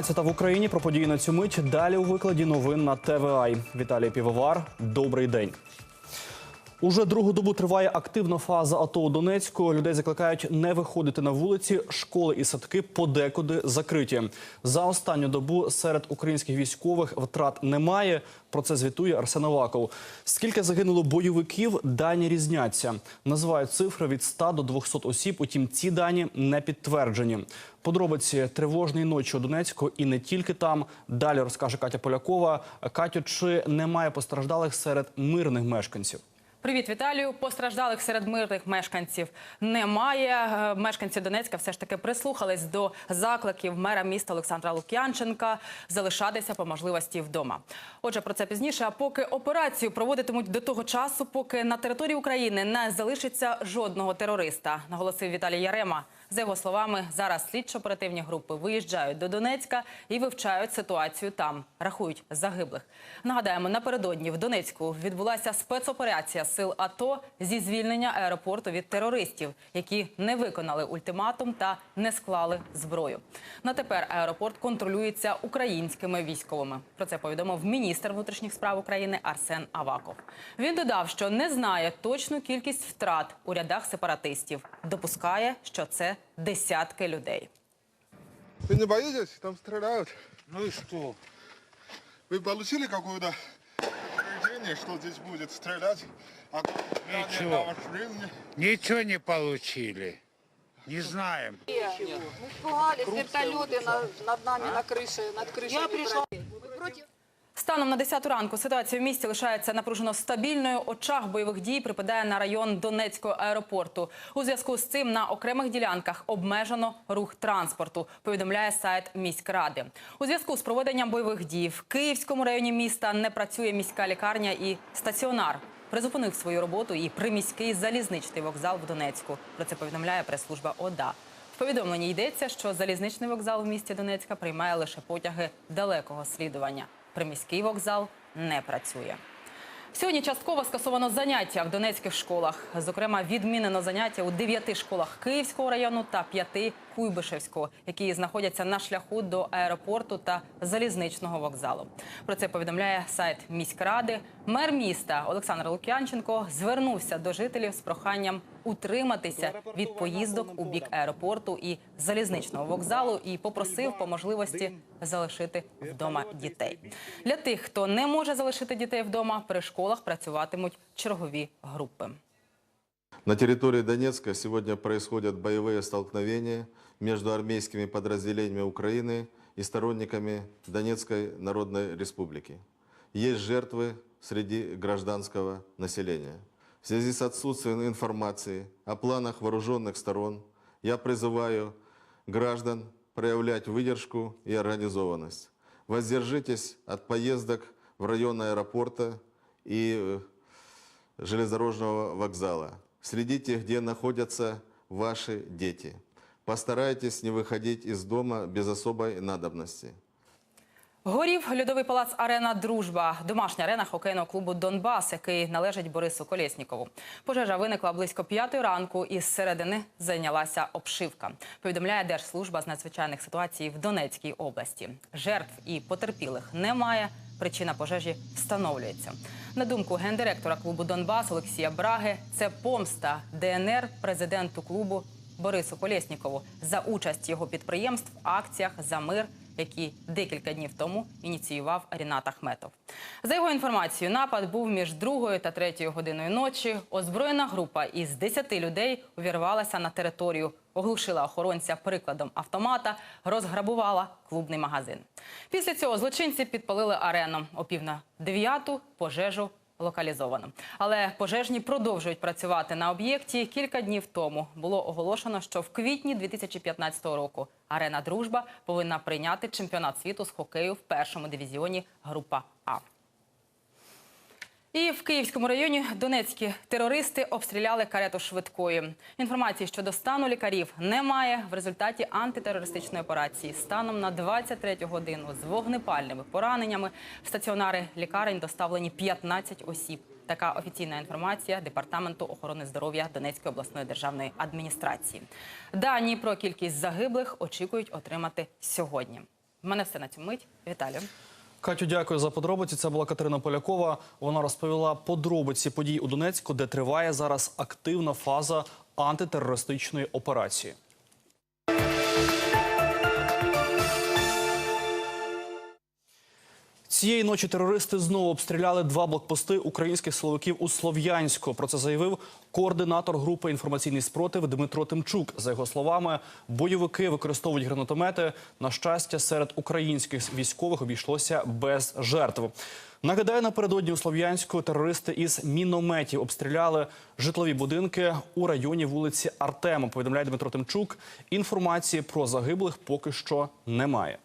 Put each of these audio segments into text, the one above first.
12 в Україні про події на цю мить. Далі у викладі новин на ТВА. Віталій Півовар. Добрий день. Уже другу добу триває активна фаза АТО у Донецьку. Людей закликають не виходити на вулиці. Школи і садки подекуди закриті. За останню добу серед українських військових втрат немає. Про це звітує Арсен Аваков. Скільки загинуло бойовиків, дані різняться. Називають цифри від 100 до 200 осіб. Утім, ці дані не підтверджені. Подробиці тривожної ночі у Донецьку і не тільки там. Далі розкаже Катя Полякова. Катю, чи немає постраждалих серед мирних мешканців? Привіт, Віталію. Постраждалих серед мирних мешканців немає. Е, Мешканці Донецька все ж таки прислухались до закликів мера міста Олександра Лук'янченка залишатися по можливості вдома. Отже, про це пізніше. А поки операцію проводитимуть до того часу, поки на території України не залишиться жодного терориста, наголосив Віталій Ярема. За його словами, зараз слідчо-оперативні групи виїжджають до Донецька і вивчають ситуацію там. Рахують загиблих. Нагадаємо, напередодні в Донецьку відбулася спецоперація сил АТО зі звільнення аеропорту від терористів, які не виконали ультиматум та не склали зброю. На тепер аеропорт контролюється українськими військовими. Про це повідомив міністр внутрішніх справ України Арсен Аваков. Він додав, що не знає точну кількість втрат у рядах сепаратистів. Допускає, що це десятки людей. Вы не боитесь? Там стреляют. Ну и что? Вы получили какое-то что здесь будет стрелять? А Ничего. на вашу жизнь? Ничего не получили. Не знаем. Мы испугались, вертолеты на- над нами на крыше, над крышей. Я пришла. Мы против Станом на 10 ранку ситуація в місті лишається напружено стабільною. Очах бойових дій припадає на район Донецького аеропорту. У зв'язку з цим на окремих ділянках обмежено рух транспорту. Повідомляє сайт міськради. У зв'язку з проведенням бойових дій в Київському районі міста не працює міська лікарня і стаціонар. Призупинив свою роботу і приміський залізничний вокзал в Донецьку. Про це повідомляє прес-служба ОДА. В повідомленні йдеться, що залізничний вокзал в місті Донецька приймає лише потяги далекого слідування. Приміський вокзал не працює. Сьогодні частково скасовано заняття в донецьких школах. Зокрема, відмінено заняття у дев'яти школах Київського району та п'яти Куйбишевського, які знаходяться на шляху до аеропорту та залізничного вокзалу. Про це повідомляє сайт міськради. Мер міста Олександр Лук'янченко звернувся до жителів з проханням утриматися від поїздок у бік аеропорту і залізничного вокзалу і попросив по можливості залишити вдома дітей. Для тих, хто не може залишити дітей вдома, при школах працюватимуть чергові групи. На территории Донецка сегодня происходят боевые столкновения между армейскими подразделениями Украины и сторонниками Донецкой Народной Республики. Есть жертвы среди гражданского населения. В связи с отсутствием информации о планах вооруженных сторон, я призываю граждан проявлять выдержку и организованность. Воздержитесь от поездок в район аэропорта и э, железнодорожного вокзала. Следите, где находятся ваши дети. Постарайтесь не выходить из дома без особой надобности. Горів льодовий палац Арена Дружба, домашня арена хокейного клубу Донбас, який належить Борису Колєснікову. Пожежа виникла близько п'ятої ранку, і зсередини зайнялася обшивка. Повідомляє Держслужба з надзвичайних ситуацій в Донецькій області. Жертв і потерпілих немає. Причина пожежі встановлюється. На думку гендиректора клубу Донбас Олексія Браги, це помста ДНР президенту клубу Борису Колєснікову за участь його підприємств в акціях за мир які декілька днів тому ініціював Рінат Ахметов. За його інформацією, напад був між другою та третьою годиною ночі. Озброєна група із 10 людей увірвалася на територію, оглушила охоронця прикладом автомата, розграбувала клубний магазин. Після цього злочинці підпалили арену о пів на дев'яту пожежу локалізовано. Але пожежні продовжують працювати на об'єкті. Кілька днів тому було оголошено, що в квітні 2015 року арена Дружба повинна прийняти чемпіонат світу з хокею в першому дивізіоні група А. І в Київському районі донецькі терористи обстріляли карету швидкої. Інформації щодо стану лікарів немає. В результаті антитерористичної операції станом на 23 годину з вогнепальними пораненнями в стаціонари лікарень доставлені 15 осіб. Така офіційна інформація Департаменту охорони здоров'я Донецької обласної державної адміністрації. Дані про кількість загиблих очікують отримати сьогодні. В мене все на цю мить. Віталію. Катю, дякую за подробиці. Це була Катерина Полякова. Вона розповіла подробиці подій у Донецьку, де триває зараз активна фаза антитерористичної операції. Цієї ночі терористи знову обстріляли два блокпости українських силовиків у Слов'янську. Про це заявив координатор групи інформаційний спротив Дмитро Тимчук. За його словами, бойовики використовують гранатомети. На щастя, серед українських військових обійшлося без жертв. Нагадаю, напередодні у Слов'янську терористи із мінометів обстріляли житлові будинки у районі вулиці Артема. Повідомляє Дмитро Тимчук. Інформації про загиблих поки що немає.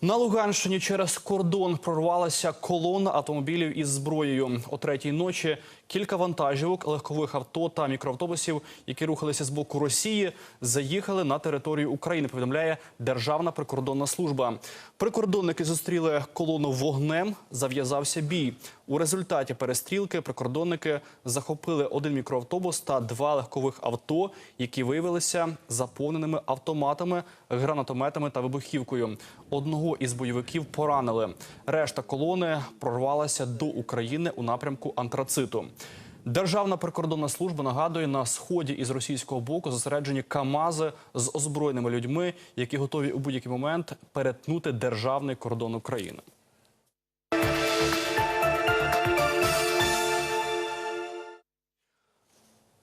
На Луганщині через кордон прорвалася колона автомобілів із зброєю. О третій ночі кілька вантажівок, легкових авто та мікроавтобусів, які рухалися з боку Росії, заїхали на територію України. Повідомляє Державна прикордонна служба. Прикордонники зустріли колону вогнем. Зав'язався бій. У результаті перестрілки прикордонники захопили один мікроавтобус та два легкових авто, які виявилися заповненими автоматами, гранатометами та вибухівкою. Одного із бойовиків поранили. Решта колони прорвалася до України у напрямку антрациту. Державна прикордонна служба нагадує, на сході із російського боку зосереджені КАМАЗи з озброєними людьми, які готові у будь-який момент перетнути державний кордон України.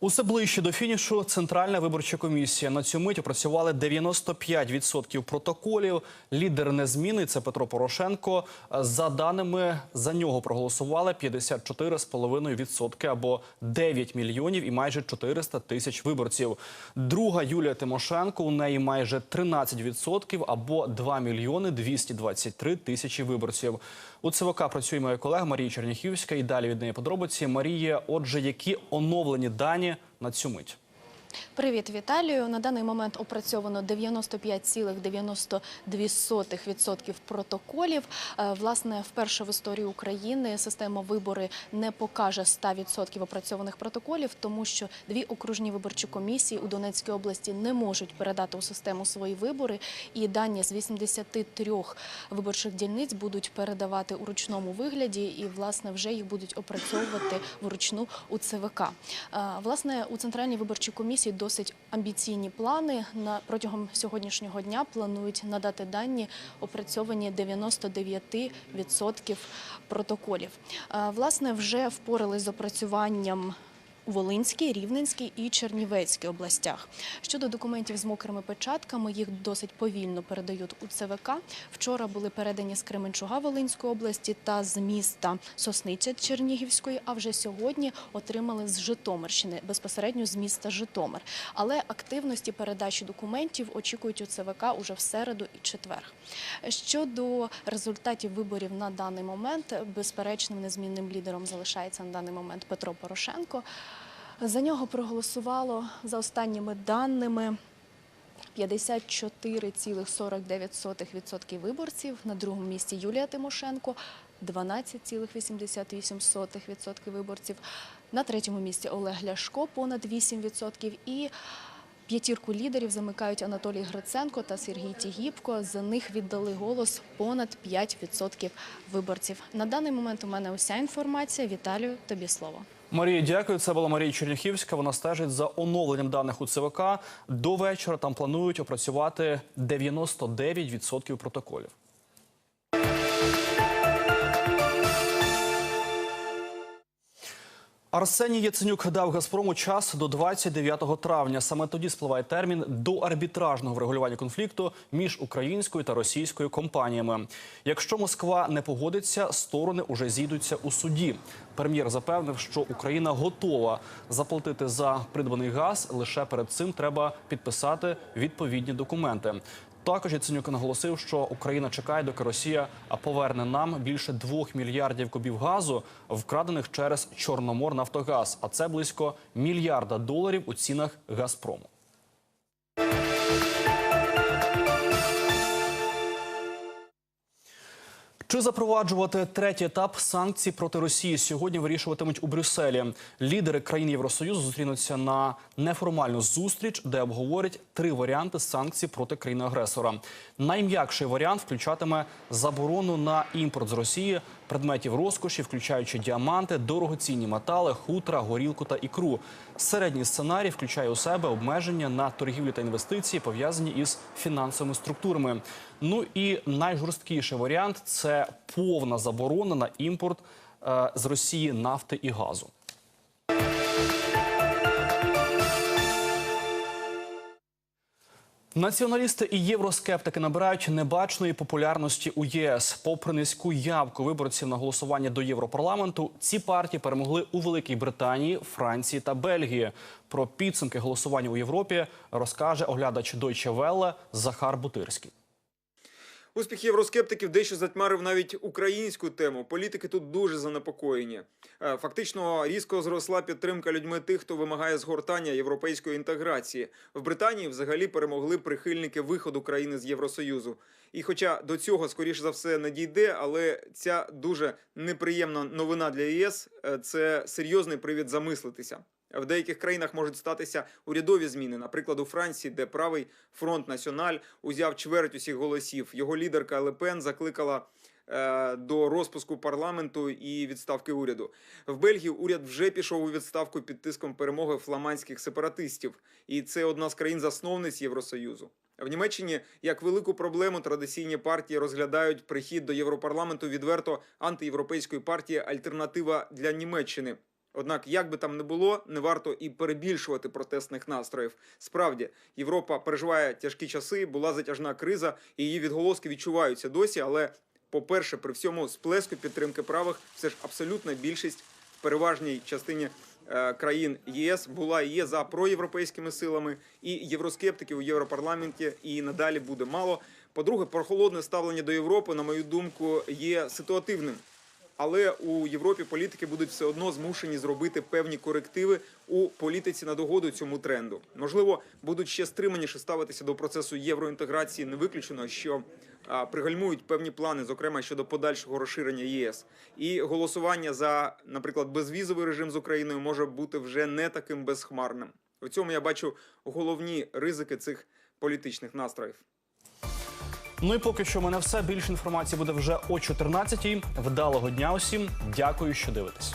Усе ближче до фінішу Центральна виборча комісія. На цю мить опрацювали 95% протоколів. Лідер незмінний – це Петро Порошенко. За даними, за нього проголосували 54,5% або 9 мільйонів і майже 400 тисяч виборців. Друга Юлія Тимошенко, у неї майже 13% або 2 мільйони 223 тисячі виборців. У ЦВК працює моя колега Марія Черняхівська. І далі від неї подробиці. Марія, отже, які оновлені дані на цю мить? Привіт, Віталію. На даний момент опрацьовано 95,92% протоколів. Е, Власне, вперше в історії України система вибори не покаже 100% опрацьованих протоколів, тому що дві окружні виборчі комісії у Донецькій області не можуть передати у систему свої вибори, і дані з 83 виборчих дільниць будуть передавати у ручному вигляді, і власне вже їх будуть опрацьовувати вручну у ЦВК. Е, Власне, у центральній виборчій комісії досить амбіційні плани. На протягом сьогоднішнього дня планують надати дані опрацьовані 99% протоколів. Е, Власне, вже впорались з опрацюванням. У Волинській, Рівненській і Чернівецькій областях. Щодо документів з мокрими печатками, їх досить повільно передають у ЦВК. Вчора були передані з Кременчуга Волинської області та з міста Сосниця Чернігівської. А вже сьогодні отримали з Житомирщини безпосередньо з міста Житомир. Але активності передачі документів очікують у ЦВК уже в середу і четвер. Щодо результатів виборів на даний момент, безперечним незмінним лідером залишається на даний момент Петро Порошенко. За нього проголосувало за останніми даними 54,49% виборців. На другому місці Юлія Тимошенко 12,88% виборців. На третьому місці Олег Ляшко понад 8% і П'ятірку лідерів замикають Анатолій Гриценко та Сергій Тігіпко. За них віддали голос понад 5% виборців. На даний момент у мене уся інформація. Віталію, тобі слово. Марія, дякую. Це була Марія Черняхівська. Вона стежить за оновленням даних у ЦВК. До вечора там планують опрацювати 99% протоколів. Арсеній Яценюк дав Газпрому час до 29 травня. Саме тоді спливає термін до арбітражного врегулювання конфлікту між українською та російською компаніями. Якщо Москва не погодиться, сторони уже зійдуться у суді. Прем'єр запевнив, що Україна готова заплатити за придбаний газ. Лише перед цим треба підписати відповідні документи. Також Яценюк наголосив, що Україна чекає, доки Росія поверне нам більше двох мільярдів кубів газу, вкрадених через Чорномор Нафтогаз, А це близько мільярда доларів у цінах Газпрому. Чи запроваджувати третій етап санкцій проти Росії сьогодні вирішуватимуть у Брюсселі? Лідери країн Євросоюзу зустрінуться на неформальну зустріч, де обговорять три варіанти санкцій проти країни-агресора. Найм'якший варіант включатиме заборону на імпорт з Росії предметів розкоші, включаючи діаманти, дорогоцінні метали, хутра, горілку та ікру. Середній сценарій включає у себе обмеження на торгівлю та інвестиції, пов'язані із фінансовими структурами. Ну і найжорсткіший варіант це повна заборона на імпорт е, з Росії нафти і газу. Націоналісти і євроскептики набирають небачної популярності у ЄС. Попри низьку явку виборців на голосування до Європарламенту, ці партії перемогли у Великій Британії, Франції та Бельгії. Про підсумки голосування у Європі розкаже оглядач Deutsche Welle Захар Бутирський. Успіх євроскептиків дещо затьмарив навіть українську тему. Політики тут дуже занепокоєні. Е, Фактично різко зросла підтримка людьми тих, хто вимагає згортання європейської інтеграції. В Британії взагалі перемогли прихильники виходу країни з Євросоюзу. І хоча до цього скоріш за все не дійде, але ця дуже неприємна новина для ЄС е, це серйозний привід замислитися. В деяких країнах можуть статися урядові зміни. Наприклад, у Франції, де правий фронт Національ узяв чверть усіх голосів. Його лідерка Лепен закликала е, до розпуску парламенту і відставки уряду. В Бельгії уряд вже пішов у відставку під тиском перемоги фламандських сепаратистів, і це одна з країн-засновниць Євросоюзу. В Німеччині як велику проблему традиційні партії розглядають прихід до Європарламенту відверто антиєвропейської партії Альтернатива для Німеччини. Однак, як би там не було, не варто і перебільшувати протестних настроїв. Справді, Європа переживає тяжкі часи, була затяжна криза, і її відголоски відчуваються досі. Але, по-перше, при всьому сплеску підтримки правих, все ж абсолютна більшість в переважній частині е, країн ЄС була і є за проєвропейськими силами, і євроскептиків у Європарламенті і надалі буде мало. По-друге, прохолодне ставлення до Європи, на мою думку, є ситуативним. Але у Європі політики будуть все одно змушені зробити певні корективи у політиці на догоду цьому тренду. Можливо, будуть ще стриманіше ставитися до процесу євроінтеграції. Не виключено, що пригальмують певні плани, зокрема щодо подальшого розширення ЄС. І голосування за, наприклад, безвізовий режим з Україною може бути вже не таким безхмарним. У цьому я бачу головні ризики цих політичних настроїв. Ну і поки що в мене все. Більше інформації буде вже о 14-й. Вдалого дня усім. Дякую, що дивитесь.